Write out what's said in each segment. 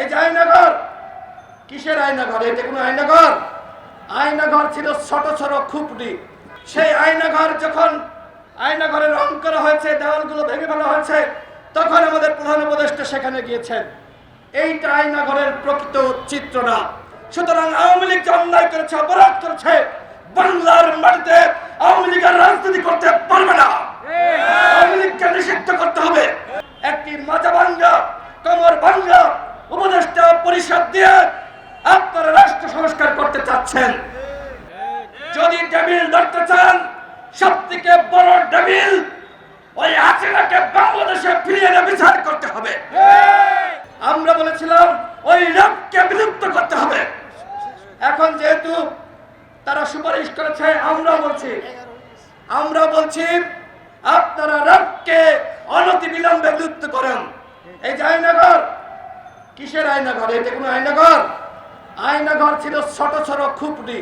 এই যে আয়নাঘর কিসের আয়নাঘর এটা কোনো আয়নাঘর আয়নাঘর ছিল ছোট ছোট খুপড়ি। সেই আয়নাঘর যখন আয়নাঘরে রং করা হয়েছে দেওয়ালগুলো ভেঙে ফেলা হয়েছে তখন আমাদের প্রধান উপদেষ্টা সেখানে গিয়েছেন। এইটা আয়নাঘরের প্রকৃত চিত্র না সুতরাং আওয়ামী লীগ যে অন্যায় করেছে অপরাধ করেছে বাংলার মাটিতে আওয়ামী লীগের রাজনীতি করতে পারবে না। আওয়ামী লীগকে নিষিদ্ধ করতে হবে একটি মাজা ভাঙ্গা কমর ভাঙ্গা উপদেষ্টা পরিষদ দিয়ে আপনারা রাষ্ট্র সংস্কার চাচ্ছেন যদি টেবিল ধরতে চান সব থেকে বড় টেবিল ওই হাসিনাকে বাংলাদেশে ফিরিয়ে এনে বিচার করতে হবে। আমরা বলেছিলাম, ওই র্যাবকে বিলুপ্ত করতে হবে। এখন যেহেতু তারা সুপারিশ করেছে আমরা বলছি আমরা বলছি, আপনারা র্যাবকে অনতি বিলম্বে বিলুপ্ত করেন। এই যে আইনাঘর কিসের আয়নাঘর এটা কোনো আয়নাঘর আয়নাঘর ছিল ছোট ছোট খুপড়ি।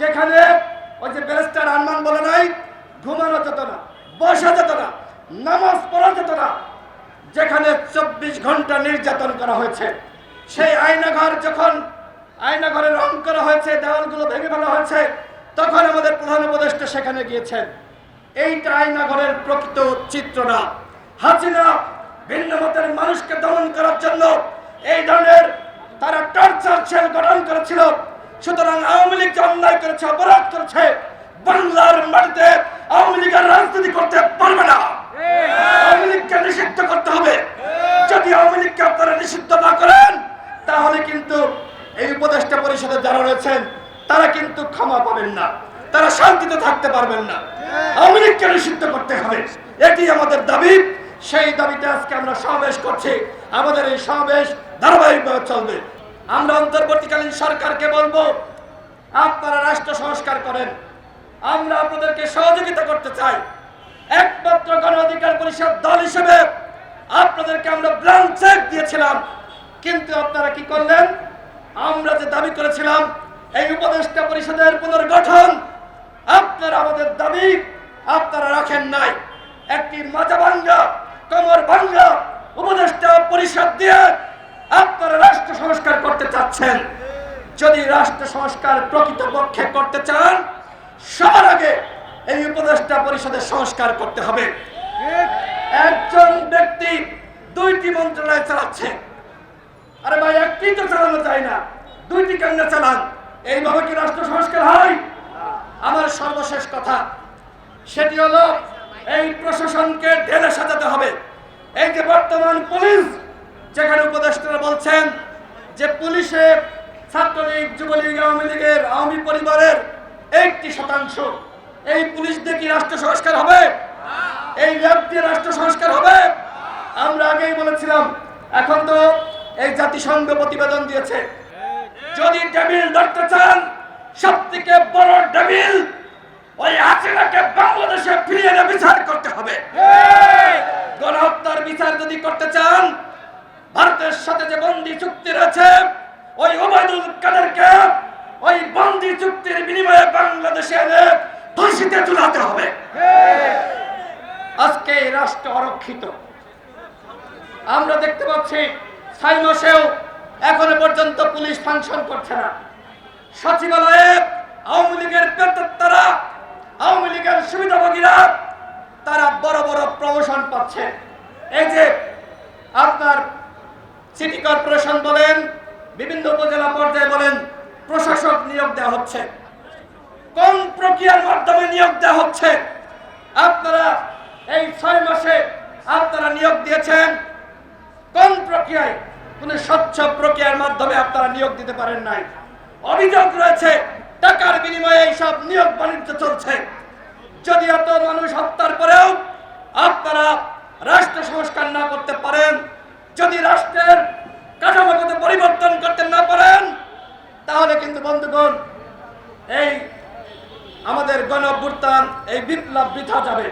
যেখানে ওই যে ব্যারিস্টার আনমান বলে নাই, ঘুমানো যেত না, বসা যেত না, নামাজ পড়া যেত না। যেখানে চব্বিশ ঘণ্টা নির্যাতন করা হয়েছে। সেই আয়নাঘর যখন আয়নাঘরে রং করা হয়েছে, দেওয়ালগুলো ভেঙে ফেলা হয়েছে, তখন আমাদের প্রধান উপদেষ্টা সেখানে গিয়েছেন। এইটা আয়নাঘরের প্রকৃত চিত্র না হাসিনা ভিন্ন মতের মানুষকে দমন করার জন্য এই ধরনের টর্চার সেল গঠন করেছিল। সুতরাং আওয়ামী লীগ অন্যায় করেছে, অপরাধ করেছে, বাংলার মাটিতে আওয়ামী লীগ আর রাজনীতি করতে পারবে না। আওয়ামী লীগকে নিষিদ্ধ করতে হবে। যদি আওয়ামী লীগকে আপনারা নিষিদ্ধ না করেন, তাহলে কিন্তু এই উপদেষ্টা পরিষদে যারা রয়েছেন, তারা কিন্তু ক্ষমা পাবেন না। তারা শান্তিতে থাকতে পারবেন না। আওয়ামী লীগকে নিষিদ্ধ করতে হবে। এটি আমাদের দাবি। সেই দাবিতে আজকে আমরা সমাবেশ করছি। আমাদের এই সমাবেশ ধারাবাহিকভাবে চলবে। আমরা অন্তর্বর্তীকালীন সরকারকে বলব, আপনারা রাষ্ট্র সংস্কার করেন। আমরা আপনাদেরকে সহযোগিতা করতে চাই। একমাত্র গণ অধিকার পরিষদ দল হিসেবে আপনাদেরকে আমরা ব্লাঙ্ক চেক দিয়েছিলাম। কিন্তু আপনারা কি করলেন? আমরা যে দাবি করেছিলাম, এই উপদেষ্টা পরিষদের পুনর্গঠন আপনারা আমাদের দাবি আপনারা রাখেন নাই। একটি মাজা ভাঙ্গা কমর ভাঙ্গা উপদেষ্টা পরিষদ দিয়ে আপনারা রাষ্ট্র সংস্কার করতে চাচ্ছেন। যদি রাষ্ট্র সংস্কার প্রকৃতপক্ষে করতে চান, সবার আগে এই উপদেষ্টা পরিষদের সংস্কার করতে হবে। একজন ব্যক্তি দুইটি মন্ত্রণালয় চালাচ্ছে আরে ভাই, একটি তো চালানো যায় না। দুইটি কেমনে চালান? এইভাবে কি রাষ্ট্র সংস্কার হয়? আমার সর্বশেষ কথা, সেটি হলো এই প্রশাসনকে ঢেলে সাজাতে হবে। এই যে বর্তমান পুলিশ যেখানে উপদেষ্টারা বলছেন যে পুলিশে ছাত্রলীগ যুবলীগ আওয়ামী লীগের আওয়ামী পরিবারের একটি শতাংশ। এই পুলিশ দিয়ে কি রাষ্ট্র সংস্কার হবে? এই ল্যাব দিয়ে রাষ্ট্র সংস্কার হবে? আমরা আগেই বলেছিলাম এখন তো এই জাতিসংঘ প্রতিবেদন দিয়েছে। যদি টেবিল ধরতে চান সব থেকে বড় টেবিল ওই হাসিনাকে বাংলাদেশে ফিরিয়ে বিচার করতে হবে। গণহত্যার বিচার যদি করতে চান ভারতের সাথে যে বন্দি চুক্তি রয়েছে, ওই ওবায়দুল কাদেরকে ওই বন্দি চুক্তির বিনিময়ে বাংলাদেশে এনে ফাঁসিতে ঝুলাতে হবে। আজকে এই রাষ্ট্র অরক্ষিত। আমরা দেখতে পাচ্ছি, ছয় মাসেও এখনও পর্যন্ত পুলিশ ফাংশন করছে না। সচিবালয়ে আওয়ামী লীগের পেতারা আওয়ামী লীগের সুবিধাভোগীরা, তারা বড় বড় প্রমোশন পাচ্ছে। এই যে আপনার সিটি কর্পোরেশন বলেন, বিভিন্ন উপজেলা পর্যায়ে বলেন, প্রশাসক নিয়োগ দেওয়া হচ্ছে। কোন প্রক্রিয়ার মাধ্যমে নিয়োগ দেওয়া হচ্ছে? আপনারা এই ছয় মাসে আপনারা নিয়োগ দিয়েছেন। কোন প্রক্রিয়ায়? কোন স্বচ্ছ প্রক্রিয়ার মাধ্যমে আপনারা নিয়োগ দিতে পারেন নাই। অভিযোগ রয়েছে, টাকার বিনিময়ে এইসব নিয়োগ বাণিজ্য চলছে। যদি এত মানুষ হত্যার পরেও আপনারা রাষ্ট্র সংস্কার না করতে পারেন যদি রাষ্ট্রের কাঠামোগত পরিবর্তন করতে না পারেন, তাহলে কিন্তু বন্ধুগণ, এই আমাদের গণ এই বিপ্লব বৃথা যাবে।